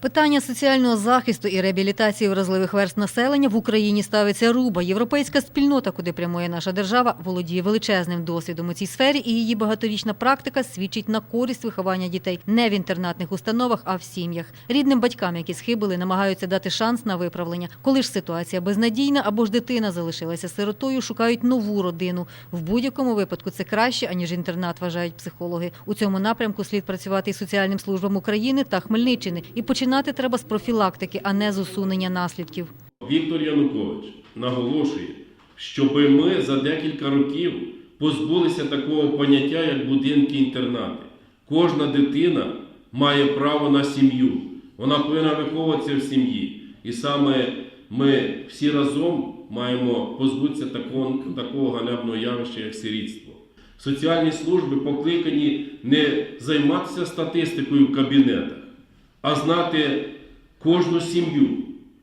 Питання соціального захисту і реабілітації вразливих верст населення в Україні ставиться руба. Європейська спільнота, куди прямує наша держава, володіє величезним досвідом у цій сфері, і її багаторічна практика свідчить на користь виховання дітей не в інтернатних установах, а в сім'ях. Рідним батькам, які схибили, намагаються дати шанс на виправлення. Коли ж ситуація безнадійна або ж дитина залишилася сиротою, шукають нову родину. В будь-якому випадку це краще аніж інтернат, вважають психологи. У цьому напрямку слід працювати і соціальним службам України та Хмельниччини. І починати треба з профілактики, а не з усунення наслідків. Віктор Янукович наголошує, щоб ми за декілька років позбулися такого поняття, як будинки-інтернати. Кожна дитина має право на сім'ю. Вона повинна виховуватися в сім'ї. І саме ми всі разом маємо позбутися такого, такого ганебного явища, як сирітство. Соціальні служби покликані не займатися статистикою в кабінетах, а знати кожну сім'ю,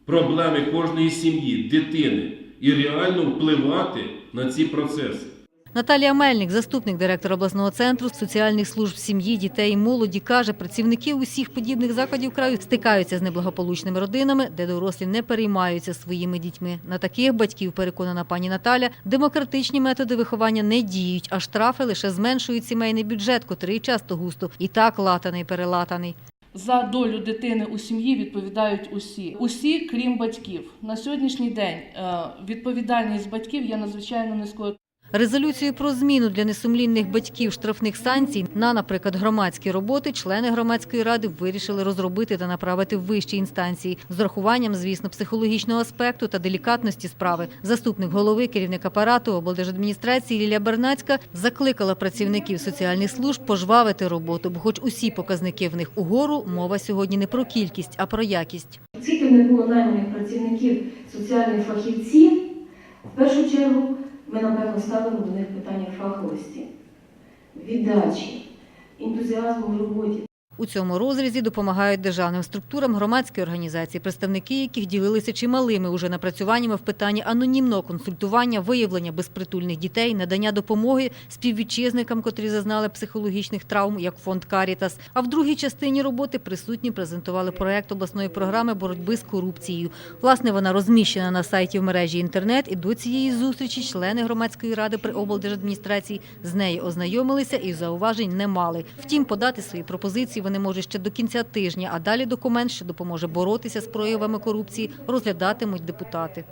проблеми кожної сім'ї, дитини і реально впливати на ці процеси. Наталія Мельник, заступник директора обласного центру соціальних служб сім'ї, дітей і молоді, каже, працівники усіх подібних закладів краю стикаються з неблагополучними родинами, де дорослі не переймаються своїми дітьми. На таких батьків, переконана пані Наталя, демократичні методи виховання не діють, а штрафи лише зменшують сімейний бюджет, котрий часто густо і так латаний, перелатаний. За долю дитини у сім'ї відповідають усі, усі, крім батьків. На сьогоднішній день е, відповідальність батьків є надзвичайно низькою. Резолюцію про зміну для несумлінних батьків штрафних санкцій на, наприклад, громадські роботи члени громадської ради вирішили розробити та направити в вищі інстанції з урахуванням, звісно, психологічного аспекту та делікатності справи. Заступник голови, керівник апарату облдержадміністрації Лілія Бернацька закликала працівників соціальних служб пожвавити роботу, бо, хоч усі показники в них угору, мова сьогодні не про кількість, а про якість. Скільки не було найманих працівників соціальних фахівців, в першу чергу ми, напевно, ставимо до них питання фаховості, віддачі, ентузіазму в роботі. У цьому розрізі допомагають державним структурам громадські організації, представники яких ділилися чималими уже напрацюваннями в питанні анонімного консультування, виявлення безпритульних дітей, надання допомоги співвітчизникам, котрі зазнали психологічних травм, як фонд Карітас. А в другій частині роботи присутні презентували проект обласної програми боротьби з корупцією. Власне, вона розміщена на сайті в мережі інтернет. І до цієї зустрічі члени громадської ради при облдержадміністрації з нею ознайомилися і зауважень не мали. Втім, подати свої пропозиції вони можуть ще до кінця тижня, а далі документ, що допоможе боротися з проявами корупції, розглядатимуть депутати.